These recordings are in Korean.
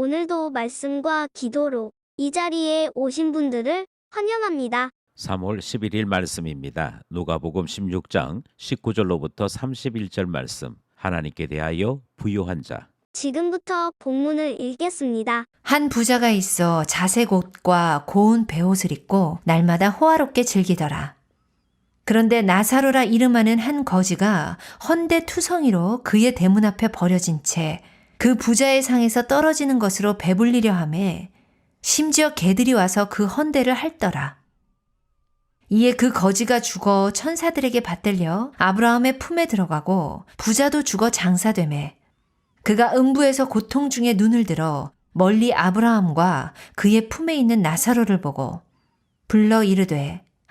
오늘도 말씀과 기도로 이 자리에 오신 분들을 환영합니다. 3월 11일 말씀입니다. 누가복음 16장 19절로부터 31절 말씀. 하나님께 대하여 부유한 자. 지금부터 본문을 읽겠습니다. 한 부자가 있어 자색 옷과 고운 베옷을 입고 날마다 호화롭게 즐기더라. 그런데 나사로라 이름하는 한 거지가 헌데 투성이로 그의 대문 앞에 버려진 채 그 부자의 상에서 떨어지는 것으로 배불리려 함에 심지어 개들이 와서 그 헌데를 핥더라. 이에 그 거지가 죽어 천사들에게 받들려 아브라함의 품에 들어가고 부자도 죽어 장사되매 그가 음부에서 고통 중에 눈을 들어 멀리 아브라함과 그의 품에 있는 나사로를 보고 불러 이르되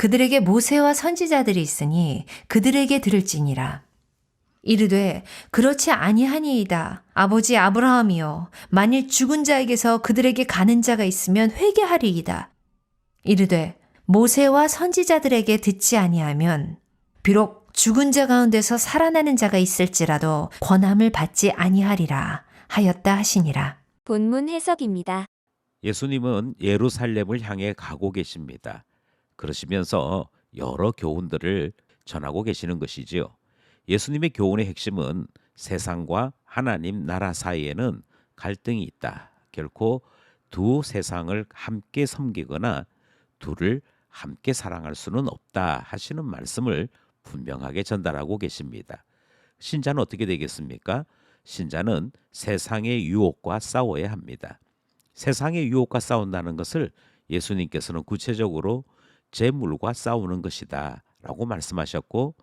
그들에게 모세와 선지자들이 있으니 그들에게 들을지니라. 이르되 그렇지 아니하니이다. 아버지 아브라함이여 만일 죽은 자에게서 그들에게 가는 자가 있으면 회개하리이다. 이르되 모세와 선지자들에게 듣지 아니하면 비록 죽은 자 가운데서 살아나는 자가 있을지라도 권함을 받지 아니하리라 하였다 하시니라. 본문 해석입니다. 예수님은 예루살렘을 향해 가고 계십니다. 그러시면서 여러 교훈들을 전하고 계시는 것이지요. 예수님의 교훈의 핵심은 세상과 하나님 나라 사이에는 갈등이 있다. 결코 두 세상을 함께 섬기거나 둘을 함께 사랑할 수는 없다 하시는 말씀을 분명하게 전달하고 계십니다. 신자는 어떻게 되겠습니까? 신자는 세상의 유혹과 싸워야 합니다. 세상의 유혹과 싸운다는 것을 예수님께서는 구체적으로 재물과 싸우는 것이다 라고 말씀하셨고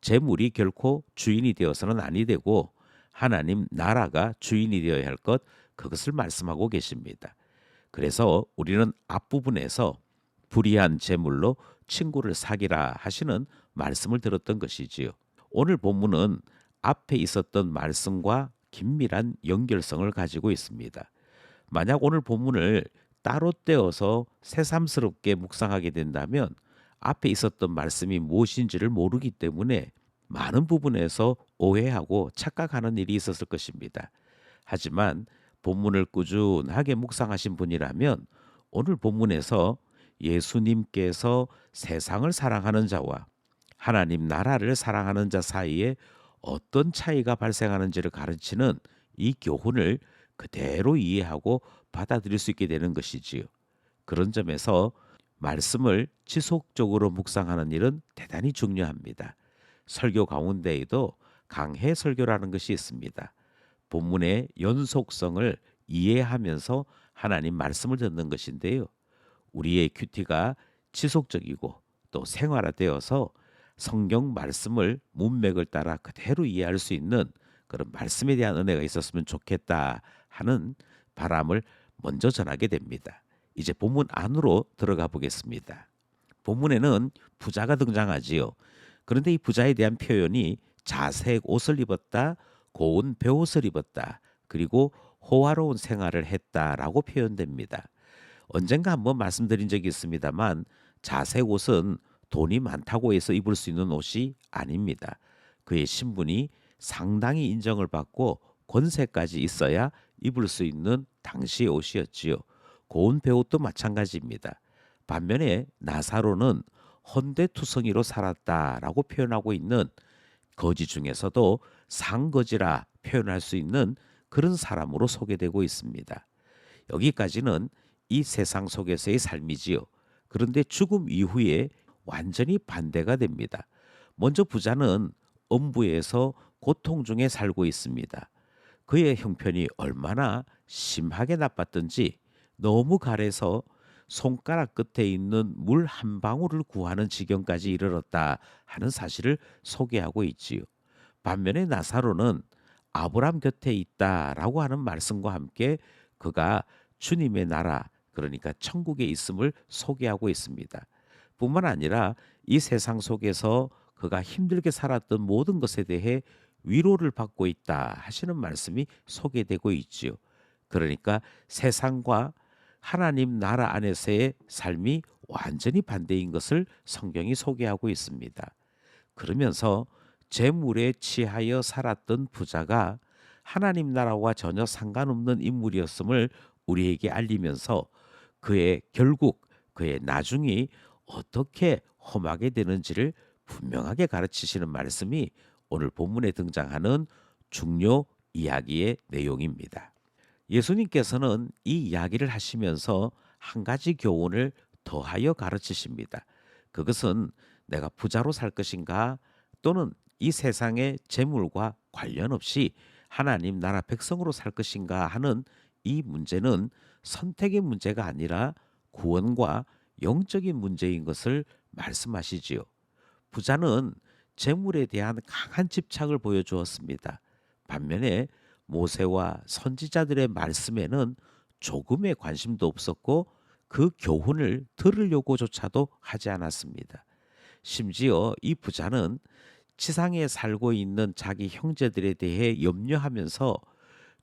재물이 결코 주인이 되어서는 아니 되고 하나님 나라가 주인이 되어야 할 것 그것을 말씀하고 계십니다. 그래서 우리는 앞부분에서 불의한 재물로 친구를 사귀라 하시는 말씀을 들었던 것이지요. 오늘 본문은 앞에 있었던 말씀과 긴밀한 연결성을 가지고 있습니다. 만약 오늘 본문을 따로 떼어서 새삼스럽게 묵상하게 된다면 앞에 있었던 말씀이 무엇인지를 모르기 때문에 많은 부분에서 오해하고 착각하는 일이 있었을 것입니다. 하지만 본문을 꾸준하게 묵상하신 분이라면 오늘 본문에서 예수님께서 세상을 사랑하는 자와 하나님 나라를 사랑하는 자 사이에 어떤 차이가 발생하는지를 가르치는 이 교훈을 그대로 이해하고 받아들일 수 있게 되는 것이지요. 그런 점에서 말씀을 지속적으로 묵상하는 일은 대단히 중요합니다. 설교 가운데에도 강해 설교라는 것이 있습니다. 본문의 연속성을 이해하면서 하나님 말씀을 듣는 것인데요. 우리의 큐티가 지속적이고 또 생활화되어서 성경 말씀을 문맥을 따라 그대로 이해할 수 있는 그런 말씀에 대한 은혜가 있었으면 좋겠다 하는 바람을 먼저 전하게 됩니다. 이제 본문 안으로 들어가 보겠습니다. 본문에는 부자가 등장하지요. 그런데 이 부자에 대한 표현이 자색 옷을 입었다, 고운 베옷을 입었다, 그리고 호화로운 생활을 했다라고 표현됩니다. 언젠가 한번 말씀드린 적이 있습니다만 자색 옷은 돈이 많다고 해서 입을 수 있는 옷이 아닙니다. 그의 신분이 상당히 인정을 받고 권세까지 있어야 입을 수 있는 당시의 옷이었지요. 고운 배옷도 마찬가지입니다. 반면에 나사로는 헌데투성이로 살았다라고 표현하고 있는 거지 중에서도 상거지라 표현할 수 있는 그런 사람으로 소개되고 있습니다. 여기까지는 이 세상 속에서의 삶이지요. 그런데 죽음 이후에 완전히 반대가 됩니다. 먼저 부자는 엄부에서 고통 중에 살고 있습니다. 그의 형편이 얼마나 심하게 나빴던지 너무 가래서 손가락 끝에 있는 물 한 방울을 구하는 지경까지 이르렀다 하는 사실을 소개하고 있지요. 반면에 나사로는 아브람 곁에 있다라고 하는 말씀과 함께 그가 주님의 나라 그러니까 천국에 있음을 소개하고 있습니다. 뿐만 아니라 이 세상 속에서 그가 힘들게 살았던 모든 것에 대해 위로를 받고 있다 하시는 말씀이 소개되고 있지요. 그러니까 세상과 하나님 나라 안에서의 삶이 완전히 반대인 것을 성경이 소개하고 있습니다. 그러면서 재물에 취하여 살았던 부자가 하나님 나라와 전혀 상관없는 인물이었음을 우리에게 알리면서 그의 결국 그의 나중이 어떻게 험하게 되는지를 분명하게 가르치시는 말씀이 오늘 본문에 등장하는 중요 이야기의 내용입니다. 예수님께서는 이 이야기를 하시면서 한 가지 교훈을 더하여 가르치십니다. 그것은 내가 부자로 살 것인가 또는 이 세상의 재물과 관련 없이 하나님 나라 백성으로 살 것인가 하는 이 문제는 선택의 문제가 아니라 구원과 영적인 문제인 것을 말씀하시지요. 부자는 재물에 대한 강한 집착을 보여주었습니다. 반면에 모세와 선지자들의 말씀에는 조금의 관심도 없었고 그 교훈을 들으려고조차도 하지 않았습니다. 심지어 이 부자는 지상에 살고 있는 자기 형제들에 대해 염려하면서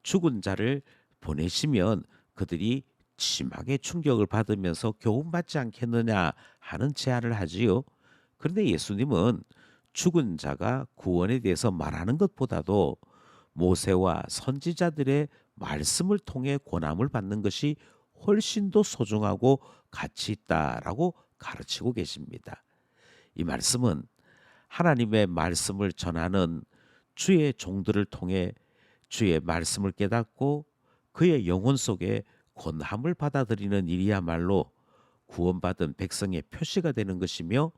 죽은 자를 보내시면 그들이 심하게 충격을 받으면서 교훈받지 않겠느냐 하는 제안을 하지요. 그런데 예수님은 죽은 자가 구원에 대해서 말하는 것보다도 모세와 선지자들의 말씀을 통해 권함을 받는 것이 훨씬 더 소중하고 가치 있다라고 가르치고 계십니다. 이 말씀은 하나님의 말씀을 전하는 주의 종들을 통해 주의 말씀을 깨닫고 그의 영혼 속에 권함을 받아들이는 일이야말로 구원받은 백성의 표시가 되는 것이며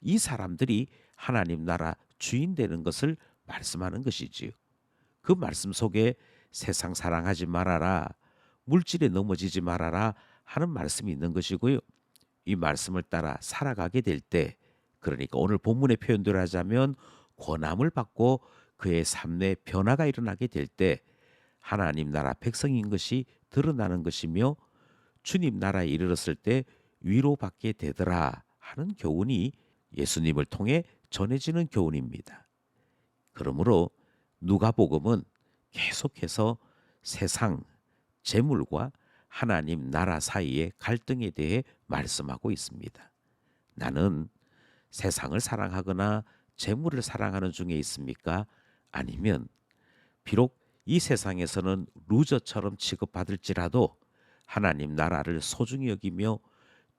이 사람들이 하나님 나라 주인 되는 것을 말씀하는 것이지요. 그 말씀 속에 세상 사랑하지 말아라, 물질에 넘어지지 말아라 하는 말씀이 있는 것이고요. 이 말씀을 따라 살아가게 될 때, 그러니까 오늘 본문의 표현대로 하자면 권함을 받고 그의 삶내 변화가 일어나게 될 때 하나님 나라 백성인 것이 드러나는 것이며 주님 나라에 이르렀을 때 위로받게 되더라 하는 교훈이 예수님을 통해 전해지는 교훈입니다. 그러므로 누가복음은 계속해서 세상 재물과 하나님 나라 사이의 갈등에 대해 말씀하고 있습니다. 나는 세상을 사랑하거나 재물을 사랑하는 중에 있습니까? 아니면 비록 이 세상에서는 루저처럼 취급받을지라도 하나님 나라를 소중히 여기며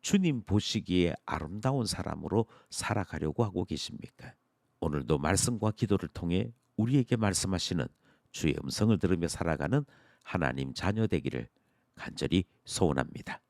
주님 보시기에 아름다운 사람으로 살아가려고 하고 계십니까? 오늘도 말씀과 기도를 통해 우리에게 말씀하시는 주의 음성을 들으며 살아가는 하나님 자녀 되기를 간절히 소원합니다.